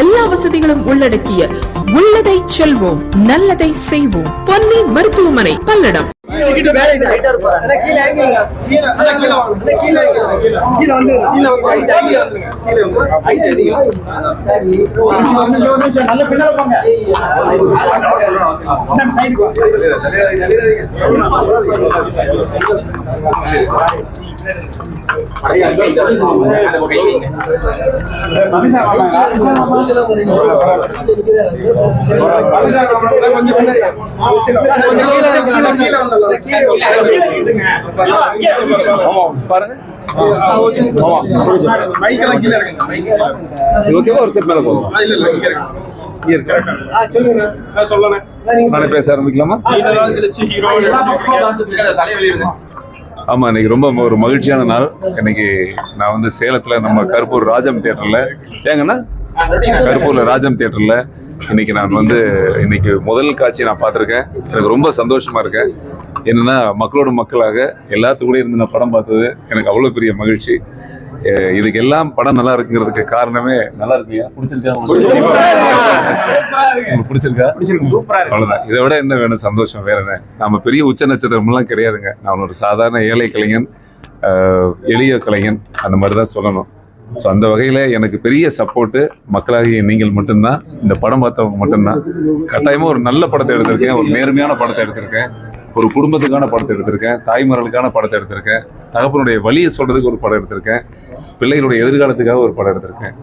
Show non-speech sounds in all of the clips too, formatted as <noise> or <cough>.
எல்லா வசதிகளும் உள்ளடக்கிய உள்ளதை செல்வோம் நல்லதை செய்வோம். பொன்னி மருத்துவமனை பல்லடம். பாருங்க ஓகேவா ஒரு ஸ்டெப் மேல போதும் நானே பேச ஆரம்பிக்கலாமா ஆமாம் இன்னைக்கு ரொம்ப ஒரு மகிழ்ச்சியான நாள். இன்னைக்கு நான் வந்து சேலத்தில் நம்ம கருப்பூர் ராஜம் தேட்டரில் ஏங்கண்ணா கருப்பூரில் ராஜம் தேட்டரில் இன்னைக்கு நான் வந்து இன்னைக்கு முதல் காட்சி நான் பார்த்துருக்கேன். எனக்கு ரொம்ப சந்தோஷமாக இருக்கேன் என்னென்னா மக்களோட மக்களாக எல்லாத்து இருந்து நான் படம் பார்த்தது எனக்கு அவ்வளோ பெரிய மகிழ்ச்சி. இதுக்கு எல்லாம் படம் நல்லா இருக்குங்கிறதுக்கு காரணமே நல்லா இருக்குல்லையா பிடிச்சிருக்கா? உங்களுக்கு பிடிச்சிருக்கா? அவ்வளவுதான். இதை விட என்ன வேணும்? சந்தோஷம் வேற என்ன? நாம பெரிய உச்ச நட்சத்திரம்லாம் கிடையாதுங்க. நான் ஒரு சாதாரண ஏழை கலைஞன் ஆஹ் எளிய கலைஞன் அந்த மாதிரி தான் சொல்லணும். ஸோ அந்த வகையில் எனக்கு பெரிய சப்போர்ட்டு மக்களாகிய நீங்கள் மட்டும்தான். இந்த படம் பார்த்தவங்க மட்டும்தான். கட்டாயமாக ஒரு நல்ல படத்தை எடுத்திருக்கேன். ஒரு நேர்மையான படத்தை எடுத்திருக்கேன். ஒரு குடும்பத்துக்கான படத்தை எடுத்திருக்கேன் தாய்மார்களுக்கான படத்தை எடுத்திருக்கேன் தகப்பனுடைய வழியை சொல்றதுக்கு ஒரு படம் எடுத்திருக்கேன் பிள்ளைகளுடைய எதிர்காலத்துக்காக ஒரு படம் எடுத்திருக்கேன்.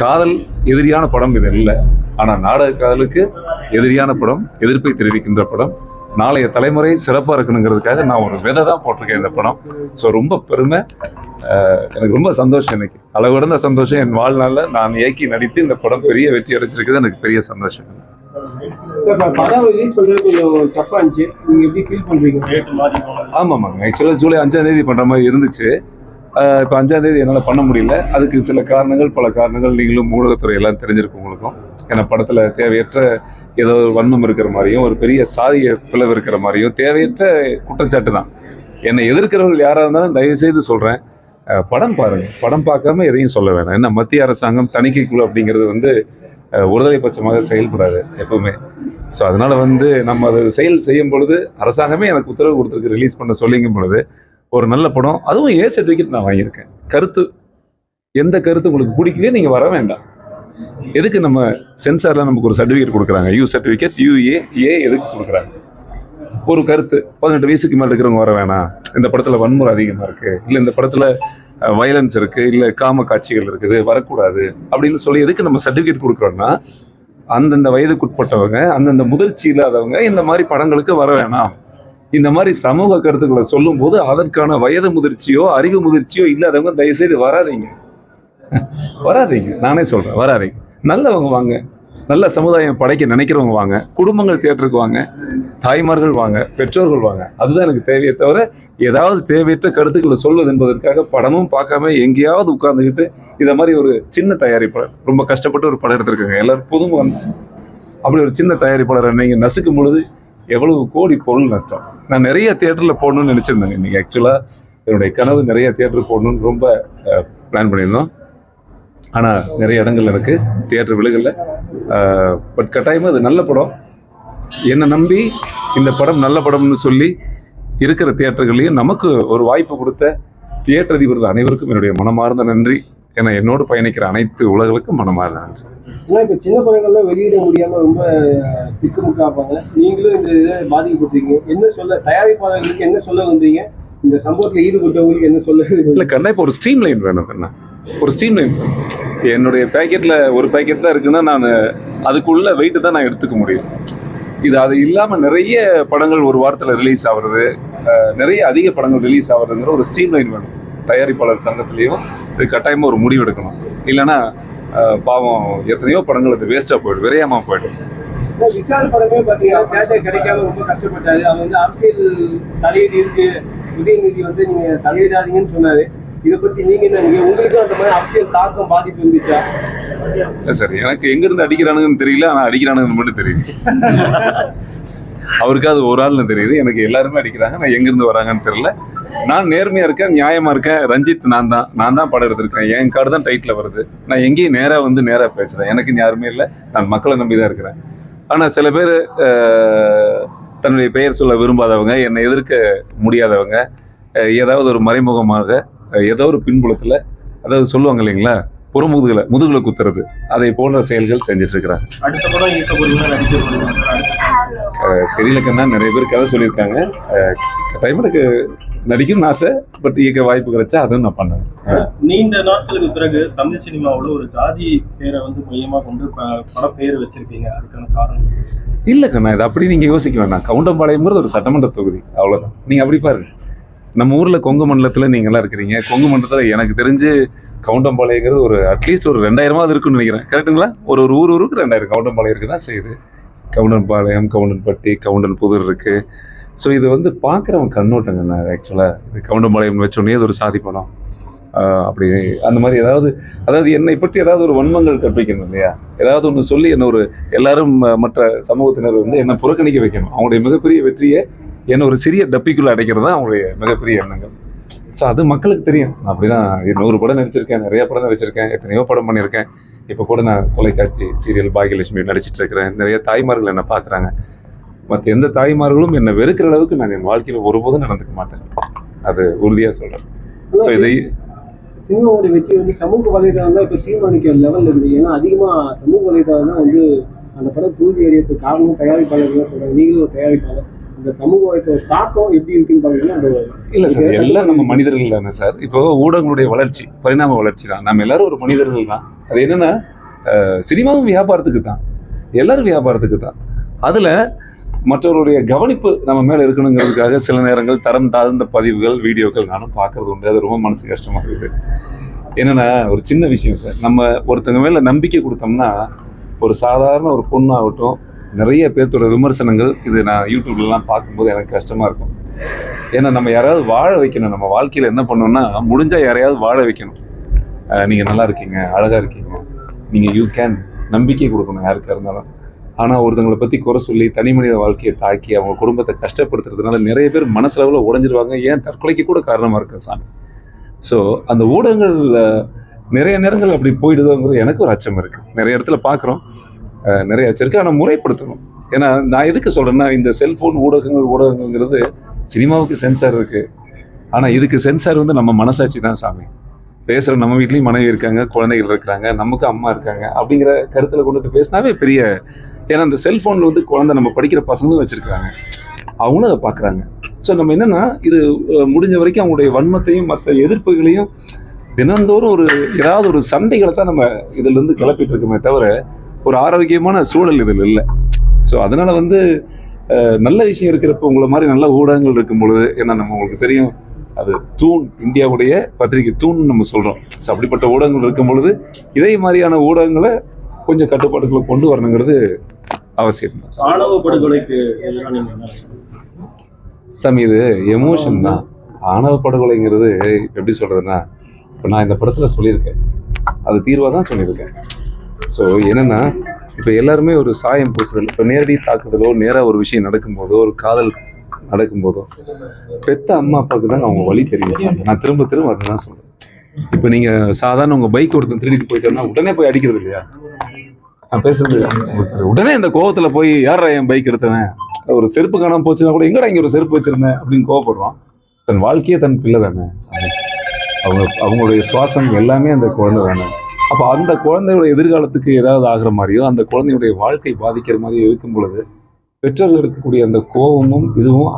காதல் எதிரியான படம் இது இல்லை. ஆனால் நாடக காதலுக்கு எதிரியான படம் எதிர்ப்பை தெரிவிக்கின்ற படம் நாளைய தலைமுறை சிறப்பாக இருக்கணுங்கிறதுக்காக நான் ஒரு விதை தான் போட்டிருக்கேன் இந்த படம். ஸோ ரொம்ப பெருமை. எனக்கு ரொம்ப சந்தோஷம் இன்னைக்கு. கடந்த சந்தோஷம். என் வாழ்நாளில் நான் இயக்கி நடித்து இந்த படம் பெரிய வெற்றி அடைச்சிருக்கிறது எனக்கு பெரிய சந்தோஷம். சார் படம் ரிலீஸ் பண்றது கொஞ்சம் டஃப்பா இருந்துச்சு. நீங்க எப்படி ஃபீல் பண்றீங்க? ஆமாம்மாங்க ஆக்சுவலாக ஜூலை அஞ்சாம் தேதி பண்ணுற மாதிரி இருந்துச்சு. இப்போ அஞ்சாம் தேதி என்னால் பண்ண முடியல. அதுக்கு சில காரணங்கள் பல காரணங்கள் நீங்களும் ஊடகத்துறை எல்லாம் தெரிஞ்சிருக்கும் உங்களுக்கும். ஏன்னா படத்தில் தேவையற்ற ஏதோ ஒரு வன்மம் இருக்கிற மாதிரியும் ஒரு பெரிய சாதிய பிளவு இருக்கிற மாதிரியும் தேவையற்ற குற்றச்சாட்டு தான். என்னை எதிர்க்கிறவர்கள் யாராக இருந்தாலும் தயவு செய்து சொல்கிறேன் படம் பாருங்க. படம் பார்க்காம எதையும் சொல்ல வேணாம். ஏன்னா மத்திய அரசாங்கம் தணிக்கைக்குழு அப்படிங்கிறது வந்து அஹ், செயல்படாது எப்பவுமே. ஸோ அதனால வந்து நம்ம அதை செயல் செய்யும் பொழுது அரசாங்கமே எனக்கு உத்தரவு கொடுத்துருக்கு ரிலீஸ் பண்ண சொல்லிங்கும் பொழுது ஒரு நல்ல படம். அதுவும் ஏ சர்டிஃபிகேட் நான் வாங்கியிருக்கேன். கருத்து எந்த கருத்து உங்களுக்கு பிடிக்கலையே நீங்கள் வர வேண்டாம். எதுக்கு நம்ம சென்சாரில் நமக்கு ஒரு சர்டிஃபிகேட் கொடுக்குறாங்க? யூ சர்டிஃபிகேட் யூஏ ஏ எதுக்கு கொடுக்குறாங்க? ஒரு கருத்து பதினெட்டு வயசுக்கு மேலே இருக்கிறவங்க வர வேணாம். இந்த படத்தில் வன்முறை அதிகமாக இருக்குது இல்லை இந்த படத்தில் வயலன்ஸ் இருக்குது இல்லை காம காட்சிகள் இருக்குது வரக்கூடாது அப்படின்னு சொல்லி எதுக்கு நம்ம சர்டிஃபிகேட் கொடுக்குறோன்னா அந்தந்த வயதுக்குட்பட்டவங்க அந்தந்த முதிர்ச்சி இல்லாதவங்க இந்த மாதிரி படங்களுக்கு வர வேணாம். இந்த மாதிரி சமூக கருத்துக்களை சொல்லும்போது அதற்கான வயது முதிர்ச்சியோ அறிவு முதிர்ச்சியோ இல்லாதவங்க தயவுசெய்து வராதீங்க. <laughs> வராதீங்க. நானே சொல்கிறேன் வராதீங்க. நல்லவங்க வாங்க. நல்ல சமுதாயம் படைக்க நினைக்கிறவங்க வாங்க. குடும்பங்கள் தேட்டருக்கு வாங்க. தாய்மார்கள் வாங்க பெற்றோர்கள் வாங்க. அதுதான் எனக்கு தேவையே தவிர ஏதாவது தேவையற்ற கருத்துக்களை சொல்வது என்பதற்காக படமும் பார்க்காம எங்கேயாவது உட்கார்ந்துக்கிட்டு இதை மாதிரி ஒரு சின்ன தயாரிப்பாளர் ரொம்ப கஷ்டப்பட்டு ஒரு படம் எடுத்திருக்காங்க. எல்லாரும் புதுமுகம் அப்படி ஒரு சின்ன தயாரிப்பாளரை நீங்கள் நசுக்கும் பொழுது எவ்வளவு கோடி பொருள் நஷ்டம். நான் நிறைய தியேட்டரில் போடணும்னு நினச்சிருந்தேங்க. இன்னைக்கு ஆக்சுவலாக என்னுடைய கனவு நிறைய தியேட்டர் போடணும்னு ரொம்ப பிளான் பண்ணியிருந்தோம். ஆனால் நிறைய இடங்கள் எனக்கு தியேட்டர் விழுகல. பட் கட்டாயமாக அது நல்ல படம். என்னை நம்பி இந்த படம் நல்ல படம்னு சொல்லி இருக்கிற தியேட்டர்களையும் நமக்கு ஒரு வாய்ப்பு கொடுத்த தியேட்டர் அதிபர்கள் அனைவருக்கும் என்னுடைய மனமார்ந்த நன்றி. என என்னோடு பயணிக்கிற அனைத்து உலகளுக்கும் மனமார்ந்த நன்றி. ஆனா இப்ப சின்ன படங்கள்லாம் வெளியிட முடியாம ரொம்ப திக்குமுக்காப்பாங்க நீங்களும் இந்த இதை பாதிக்கப்பட்டிருக்கீங்க. என்ன சொல்ல தயாரிப்பாளர்களுக்கு என்ன சொல்ல வந்தீங்க? இந்த சம்பவத்துல ஈடுபட்டவங்களுக்கு என்ன சொல்ல இல்லை இப்போ ஒரு ஸ்ட்ரீம் லைன் வேணும் கண்ணா. ஒரு ஸ்ட்ரீம் லைன் என்னுடைய பேக்கெட்டில் ஒரு பேக்கெட் தான் இருக்குன்னா நான் அதுக்குள்ள வெயிட்டு தான் நான் எடுத்துக்க முடியும். இது அது இல்லாமல் நிறைய படங்கள் ஒரு வாரத்தில் ரிலீஸ் ஆகுறது நிறைய அதிக படங்கள் ரிலீஸ் ஆகுறதுங்கிற ஒரு ஸ்ட்ரீம் லைன் வேணும். தயாரிப்பாளர் சங்கத்திலையும் இது கட்டாயமாக ஒரு முடிவு எடுக்கணும். இல்லைன்னா பாவம் எத்தனையோ படங்கள் அது வேஸ்ட்டாக போயிடும் விரையாமல் போயிடும். விஷால் படமே பார்த்தீங்கன்னா தேட்டர் கிடைக்காம ரொம்ப கஷ்டப்பட்டாரு. அது வந்து அரசியல் தலையீடு இருக்கு. உதயநிதி வந்து நீங்க தலையிடாதீங்கன்னு சொன்னாரு. இதை பத்தி நீங்க என்ன உங்களுக்கு அந்த மாதிரி அரசியல் தாக்கம் பாதிப்பு இருந்துச்சா? இல்லை சார் எனக்கு எங்கேருந்து அடிக்கிறானுங்கன்னு தெரியல ஆனால் அடிக்கிறானுங்கன்னு மட்டும் தெரியுது. அவருக்கு அது ஒரு ஆள்னு தெரியுது. எனக்கு எல்லாருமே அடிக்கிறாங்க. நான் எங்கேருந்து வராங்கன்னு தெரியல. நான் நேர்மையா இருக்கேன் நியாயமா இருக்கேன். ரஞ்சித் நான் தான். நான் தான் படம் எடுத்திருக்கேன் என் கார்டு தான் டைட்டில் வருது. நான் எங்கேயும் நேராக வந்து நேராக பேசுறேன். எனக்கு யாருமே இல்லை. நான் மக்களை நம்பி தான் இருக்கிறேன். ஆனால் சில பேர் தன்னுடைய பெயர் சொல்ல விரும்பாதவங்க என்னை எதிர்க்க முடியாதவங்க ஏதாவது ஒரு மறைமுகமாக ஏதோ ஒரு பின்புலத்துல அதாவது சொல்லுவாங்க இல்லைங்களா? புறமுதுகுல முதுகுல குத்துறது. அதை போன்ற செயல்கள் செஞ்சுட்டு இருக்கிறாங்க அடுத்த படம் இயக்க போறீங்க நடிக்க போறீங்க அடுத்த தெரியல கண்ணா நிறைய பேர் கதை சொல்லியிருக்காங்க. எனக்கு நடிக்கணும்னு ஆசை பட் இயக்க வாய்ப்பு கிடைச்சா அதுவும் நான் பண்ணேன் நீண்ட நாட்களுக்கு பிறகு தமிழ் சினிமாவுல ஒரு ஜாதி பேரை வந்து மையமா கொண்டு ப- பட பேர் வச்சிருக்கீங்க. அதுக்கான காரணம்? இல்ல கண்ணா இது அப்படி நீங்க யோசிக்க வேண்டாம். கவுண்டம்பாளையம்ங்கிறது ஒரு சட்டமன்ற தொகுதி. அவ்வளவுதான். நீங்க அப்படி பாருங்க. நம்ம ஊர்ல கொங்கு மண்டலத்துல நீங்க எல்லாம் இருக்கிறீங்க. கொங்கு மண்டலத்துல எனக்கு தெரிஞ்சு கவுண்டம்பாளையங்கிறது ஒரு அட்லீஸ்ட் ஒரு ரெண்டாயிரமாவது இருக்குன்னு நினைக்கிறேன். கரெக்ட்டுங்களா ஒரு ஒரு ஊர் ஊருக்கு ரெண்டாயிரம் கவுண்டம்பாளையம் இருக்கு தான் செய்யுது. கவுண்டன்பாளையம் கவுண்டன்பட்டி கவுண்டன் புதூர் இருக்கு. ஸோ இது வந்து பார்க்குறவன் கண்ணோட்டங்கண்ணா ஆக்சுவலாக இது கவுண்டம்பாளையம் வச்சோடனே இது ஒரு சாதி படம். அப்படி அந்த மாதிரி ஏதாவது அதாவது என்னை பற்றி ஏதாவது ஒரு வன்மங்கள் கற்பிக்கணும் இல்லையா? ஏதாவது ஒன்று சொல்லி என்ன ஒரு எல்லாரும் ம- மற்ற சமூகத்தினர் வந்து என்னை புறக்கணிக்க வைக்கணும். அவங்களுடைய மிகப்பெரிய வெற்றியை என்ன ஒரு சிறிய டப்பிக்குள்ள அடைக்கிறது தான் அவங்களுடைய மிகப்பெரிய எண்ணங்கள். ஸோ அது மக்களுக்கு தெரியும். அப்படிதான் நூறு படம் நடிச்சிருக்கேன் நிறைய படம் நடிச்சிருக்கேன் எத்தனையோ படம் பண்ணியிருக்கேன். இப்போ கூட நான் தொலைக்காட்சி சீரியல் பாகியலட்சுமி நடிச்சிட்டு இருக்கிறேன். நிறைய தாய்மார்கள் என்னை பார்க்குறாங்க. மற்ற எந்த தாய்மார்களும் என்னை வெறுக்கிற அளவுக்கு நான் என் வாழ்க்கையில் ஒருபோதும் நடந்துக்க மாட்டேன். அது உறுதியாக சொல்கிறேன் ஸோ இதை சினிமாவோட வெற்றி வந்து சமூக வலைதளம் தான் இப்போ தீர்மானிக்கிற லெவல்ல இருக்குது ஏன்னா அதிகமா சமூக வலைதளம் தான் வந்து அந்த படம் தோல்வி அடையறதுக்கு காரணம் தயாரிப்பாளர்கள் தான் சொல்றாங்க. நீங்களும் ஒரு தயாரிப்பாளர். சமூக தாக்கம் எப்படி இருக்குன்னு இல்ல சார் எல்லாம் நம்ம மனிதர்கள் தானே சார். இப்போ ஊடகங்களுடைய வளர்ச்சி பரிணாம வளர்ச்சி தான். நம்ம எல்லாரும் ஒரு மனிதர்கள் தான். அது என்னன்னா சினிமாவும் வியாபாரத்துக்கு தான். எல்லாரும் வியாபாரத்துக்கு தான். அதுல மற்றவருடைய கவனிப்பு நம்ம மேல இருக்கணுங்கிறதுக்காக சில நேரங்கள் தரம் தாழ்ந்த பதிவுகள் வீடியோக்கள் நானும் பார்க்கறது உண்டு. அது ரொம்ப மனசு கஷ்டமா இருக்குது. என்னன்னா ஒரு சின்ன விஷயம் சார். நம்ம ஒருத்தங்க மேல நம்பிக்கை கொடுத்தோம்னா ஒரு சாதாரண ஒரு பொண்ணாகட்டும் நிறைய பேர்த்தோட விமர்சனங்கள் இது நான் யூடியூப்லலாம் பார்க்கும்போது எனக்கு கஷ்டமாக இருக்கும். ஏன்னா நம்ம யாராவது வாழ வைக்கணும். நம்ம வாழ்க்கையில் என்ன பண்ணோம்னா முடிஞ்சால் யாரையாவது வாழ வைக்கணும். நீங்கள் நல்லா இருக்கீங்க அழகாக இருக்கீங்க. நீங்கள் யூ கேன் நம்பிக்கை கொடுக்கணும் யாருக்காக இருந்தாலும். ஆனால் ஒருத்தங்களை பற்றி குறை சொல்லி தனி மனித வாழ்க்கையை தாக்கி அவங்க குடும்பத்தை கஷ்டப்படுத்துறதுனால நிறைய பேர் மனசளவில் உடஞ்சிருவாங்க. ஏன் தற்கொலைக்கு கூட காரணமாக இருக்கு சாமி? ஸோ அந்த ஊடகங்கள் நிறைய நேரங்கள் அப்படி போயிடுதோங்கிறது எனக்கு ஒரு அச்சம் இருக்குது நிறைய இடத்துல பார்க்குறோம். நிறைய வச்சிருக்கு. ஆனால் முறைப்படுத்தணும். ஏன்னா நான் எதுக்கு சொல்கிறேன்னா இந்த செல்ஃபோன் ஊடகங்கள் ஊடகங்கிறது சினிமாவுக்கு சென்சார் இருக்குது ஆனால் இதுக்கு சென்சார் வந்து நம்ம மனசாட்சி தான் சாமி. பேசுகிற நம்ம வீட்லேயும் மனைவி இருக்காங்க குழந்தைகள் இருக்கிறாங்க நமக்கு அம்மா இருக்காங்க அப்படிங்கிற கருத்தில் கொண்டுட்டு பேசினாவே பெரிய ஏன்னா அந்த செல்ஃபோனில் வந்து குழந்தை நம்ம படிக்கிற பசங்களும் வச்சுருக்காங்க அவங்களும் அதை பார்க்குறாங்க. ஸோ நம்ம என்னன்னா இது முடிஞ்ச வரைக்கும் அவங்களுடைய வன்மத்தையும் மற்ற எதிர்ப்புகளையும் தினந்தோறும் ஒரு ஏதாவது ஒரு சண்டைகளை தான் நம்ம இதுலேருந்து கிளப்பிட்டு இருக்கோமே தவிர ஒரு ஆரோக்கியமான சூழல் இதில் இல்லை. ஸோ அதனால வந்து நல்ல விஷயம் இருக்கிறப்ப உங்களை மாதிரி நல்ல ஊடகங்கள் இருக்கும் பொழுது ஏன்னா நம்ம உங்களுக்கு தெரியும் அது தூண் இந்தியாவுடைய பத்திரிகை தூண் நம்ம சொல்றோம். ஸோ அப்படிப்பட்ட ஊடகங்கள் இருக்கும் பொழுது இதே மாதிரியான ஊடகங்களை கொஞ்சம் கட்டுப்பாட்டுக்குள்ள கொண்டு வரணுங்கிறது அவசியம்? சாமி இது எமோஷன் தான். ஆணவ படுகொலைங்கிறது எப்படி சொல்றதுன்னா இப்போ நான் இந்த படத்துல சொல்லியிருக்கேன். அது தீர்வாக தான் சொல்லியிருக்கேன். ஸோ என்னென்னா இப்போ எல்லாருமே ஒரு சாயம் பூசுதல் இப்போ நேரடி தாக்குதலோ நேராக ஒரு விஷயம் நடக்கும்போதோ ஒரு காதல் நடக்கும்போதோ பெத்த அம்மா அப்பாவுக்கு தான் அவங்க வழி தெரியும் சாமி. நான் திரும்ப திரும்ப அதை தான் சொல்கிறேன் இப்போ நீங்கள் சாதாரண உங்கள் பைக் ஒருத்தன் திருடிட்டு போயிட்டோம்னா உடனே போய் அடிக்கிறது இல்லையா? நான் பேசுறது உடனே இந்த கோவத்தில் போய் யாரா என் பைக் எடுத்தவன்? ஒரு செருப்பு காணாமல் போச்சுன்னா கூட எங்கடா இங்கே ஒரு செருப்பு வச்சிருந்தேன்? அப்படின்னு கோவப்படுறோம் தன் வாழ்க்கையே தன் பிள்ளை தானே அவங்க அவங்களுடைய சுவாசம் எல்லாமே அந்த குழந்தை தானே. அப்போ அந்த குழந்தையோட எதிர்காலத்துக்கு ஏதாவது ஆகிற மாதிரியோ அந்த குழந்தையுடைய வாழ்க்கை பாதிக்கிற மாதிரியோ இருக்கும் பொழுது பெற்றோர்கள் இருக்கக்கூடிய அந்த கோபமும் இதுவும்